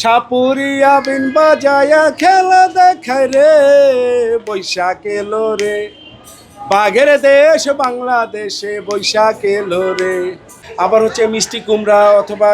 সাপুরিয়া বিন বাজায়া খেলা দেখায় রে, বৈশাখ এলো রে। বাঘের দেশ বাংলাদেশে বৈশাখ এলো রে। আবার হচ্ছে মিষ্টি কুমড়া অথবা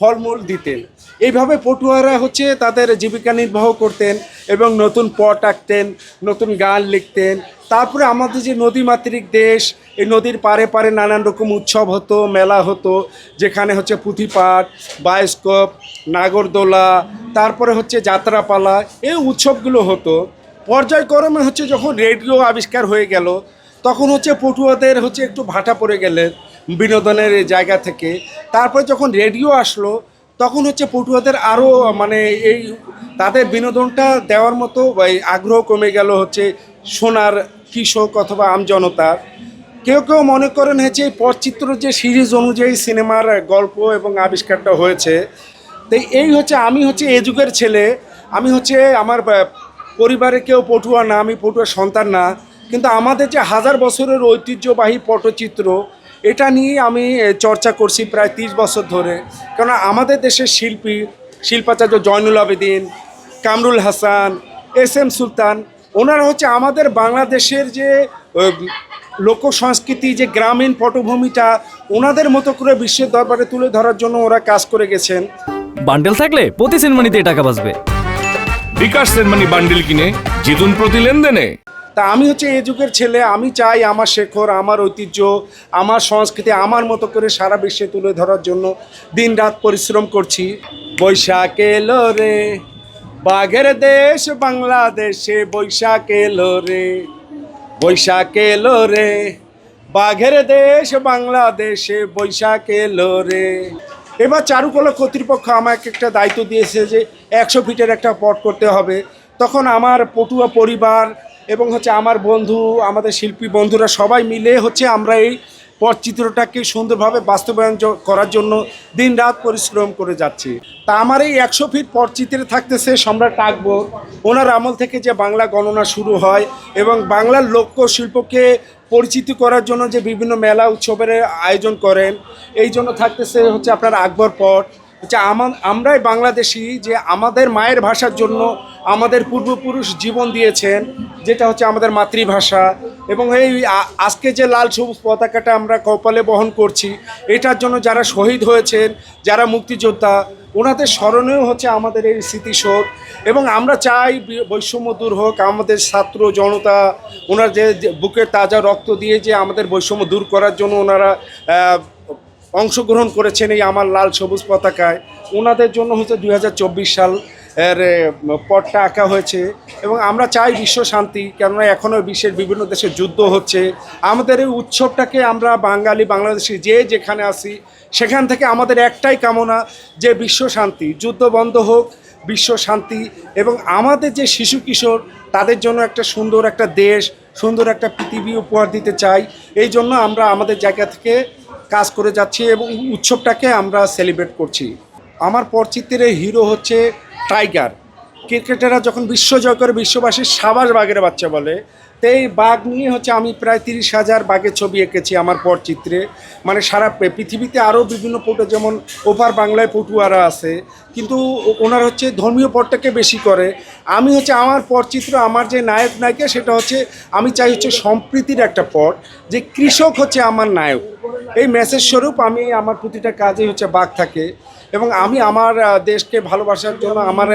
ফলমূল দিতেন। এইভাবে পটুয়ারা হচ্ছে তাদের জীবিকা নির্বাহ করতেন এবং নতুন পট আঁকতেন, নতুন গান লিখতেন। তারপরে আমাদের যে নদীমাতৃক দেশ, এই নদীর পারে পারে নানান রকম উৎসব হতো, মেলা হতো, যেখানে হচ্ছে পুঁথিপাঠ বায়োস্কোপ, নাগরদোলা, তারপরে হচ্ছে যাত্রাপালা, এই উৎসবগুলো হতো। পর্যায়ক্রমে হচ্ছে যখন রেডিও আবিষ্কার হয়ে গেল, তখন হচ্ছে পটুয়াদের হচ্ছে একটু ভাটা পড়ে গেলেন বিনোদনের জায়গা থেকে। তারপরে যখন রেডিও আসলো, তখন হচ্ছে পটুয়াদের আরও মানে এই তাদের বিনোদনটা দেওয়ার মতো আগ্রহ কমে গেল হচ্ছে সোনার কৃষক অথবা আমজনতার কেউ কেউ মনে করেন হচ্ছে এই পটচিত্র যে সিরিজ অনুযায়ী সিনেমার গল্প এবং আবিষ্কারটা হয়েছে। তো এই হচ্ছে আমি হচ্ছে এ যুগের ছেলে। আমি হচ্ছে আমার পরিবারে কেউ পটুয়া না, আমি পটুয়ার সন্তান না। কিন্তু আমাদের যে হাজার বছরের ঐতিহ্যবাহী পটচিত্র এটা নিয়ে আমি চর্চা করছি প্রায় তিরিশ বছর ধরে। কারণ আমাদের দেশের শিল্পী শিল্পাচার্য জয়নুল আবেদিন কামরুল হাসান এস এম সুলতান ওনারা হচ্ছে আমাদের বাংলাদেশের যে লোক সংস্কৃতি যে গ্রামীণ পটভূমিটা ওনাদের মতো করে বিশ্বের দরবারে তুলে ধরার জন্য ওরা কাজ করে গেছেন। বান্ডেল থাকলে প্রতি সেনমানিতে টাকা বাঁচবে। বিকাশ সেনমানি বান্ডিল কিনে জিতুন প্রতি লেনদেনে। তা আমি হচ্ছে এই যুগের ছেলে, আমি চাই আমার শেখর, আমার ঐতিহ্য, আমার সংস্কৃতি, আমার মতো করে সারা বিশ্বে তুলে ধরার জন্য দিন রাত পরিশ্রম করছি। বৈশাখ এলো রে, বাঘের দেশ বাংলাদেশে বৈশাখ এলো রে, বৈশাখ এলো রে, বাঘের দেশ বাংলাদেশে বৈশাখ এলো রে। এবার চারুকলা কর্তৃপক্ষ আমাকে একটা দায়িত্ব দিয়েছে যে একশো ফিটের একটা পট করতে হবে। তখন আমার পটুয়া পরিবার এবং হচ্ছে আমার বন্ধু, আমাদের শিল্পী বন্ধুরা সবাই মিলে হচ্ছে আমরা এই পটচিত্রটাকে সুন্দরভাবে বাস্তবায়ন করার জন্য দিন রাত পরিশ্রম করে যাচ্ছি। তা আমার এই একশো ফিট পটচিত্রে থাকতেছে সম্রাট আকবর। ওনার আমল থেকে যে বাংলা গণনা শুরু হয় এবং বাংলার লোক শিল্পকে পরিচিত করার জন্য যে বিভিন্ন মেলা উৎসবের আয়োজন করেন, এই জন্য থাকতেছে হচ্ছে আপনার আকবর পট আমরাই বাংলাদেশি, যে আমাদের মায়ের ভাষার জন্য আমাদের পূর্বপুরুষ জীবন দিয়েছেন, যেটা হচ্ছে আমাদের মাতৃভাষা। এবং এই আজকে যে লাল সবুজ পতাকাটা আমরা কপালে বহন করছি, এটার জন্য যারা শহীদ হয়েছেন, যারা মুক্তিযোদ্ধা, ওনাদের স্মরণেও হচ্ছে আমাদের এই স্মৃতিশোধ এবং আমরা চাই বৈষম্য দূর হোক, আমাদের ছাত্র জনতা, ওনার যে বুকের তাজা রক্ত দিয়ে যে আমাদের বৈষম্য দূর করার জন্য ওনারা অংশগ্রহণ করেছেন এই আমার লাল সবুজ পতাকায়। ওনাদের জন্য হচ্ছে দু হাজার চব্বিশ সাল এর পটটা আঁকা হয়েছে এবং আমরা চাই বিশ্ব শান্তি, কেননা এখনও বিশ্বের বিভিন্ন দেশে যুদ্ধ হচ্ছে। আমাদের এই উৎসবটাকে আমরা বাঙালি, বাংলাদেশি যে যেখানে আসি সেখান থেকে আমাদের একটাই কামনা যে বিশ্ব শান্তি। যুদ্ধ বন্ধ হোক, বিশ্ব শান্তি এবং আমাদের যে শিশু কিশোর, তাদের জন্য একটা সুন্দর একটা দেশ, সুন্দর একটা পৃথিবী উপহার দিতে চাই। এই জন্য আমরা আমাদের জায়গা থেকে কাজ করে যাচ্ছি এবং উৎসবটাকে আমরা সেলিব্রেট করছি। আমার পরচিত্রের হিরো হচ্ছে টাইগার ক্রিকেটাররা যখন বিশ্ব জয় করে, বিশ্ববাসীর সাবাস বাঘের বাচ্চা বলে তো এই বাঘ নিয়ে হচ্ছে আমি প্রায় তিরিশ হাজার বাঘের ছবি এঁকেছি আমার পরচিত্রে। মানে সারা পৃথিবীতে আরও বিভিন্ন পটু যেমন ওপার বাংলায় পটুয়ারা আছে, কিন্তু ওনার হচ্ছে ধর্মীয় পটটাকে বেশি করে। আমি হচ্ছে আমার পরচিত্র, আমার যে নায়ক নায়িকা সেটা হচ্ছে আমি চাই হচ্ছে সম্প্রীতির একটা পট, যে কৃষক হচ্ছে আমার নায়ক। এই মেসেজ স্বরূপ আমি আমার প্রতিটা কাজেই হচ্ছে বাঘ থাকে এবং আমি আমার দেশকে ভালোবাসার জন্য আমার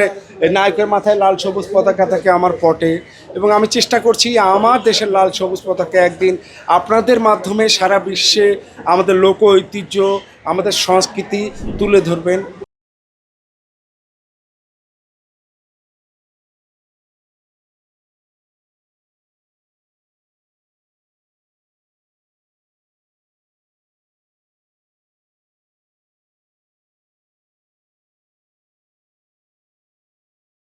নায়কের মাথায় লাল সবুজ পতাকা থাকে আমার পটে এবং আমি চেষ্টা করছি আমার দেশের লাল সবুজ পতাকা একদিন আপনাদের মাধ্যমে সারা বিশ্বে আমাদের লোক ঐতিহ্য, আমাদের সংস্কৃতি তুলে ধরবেন।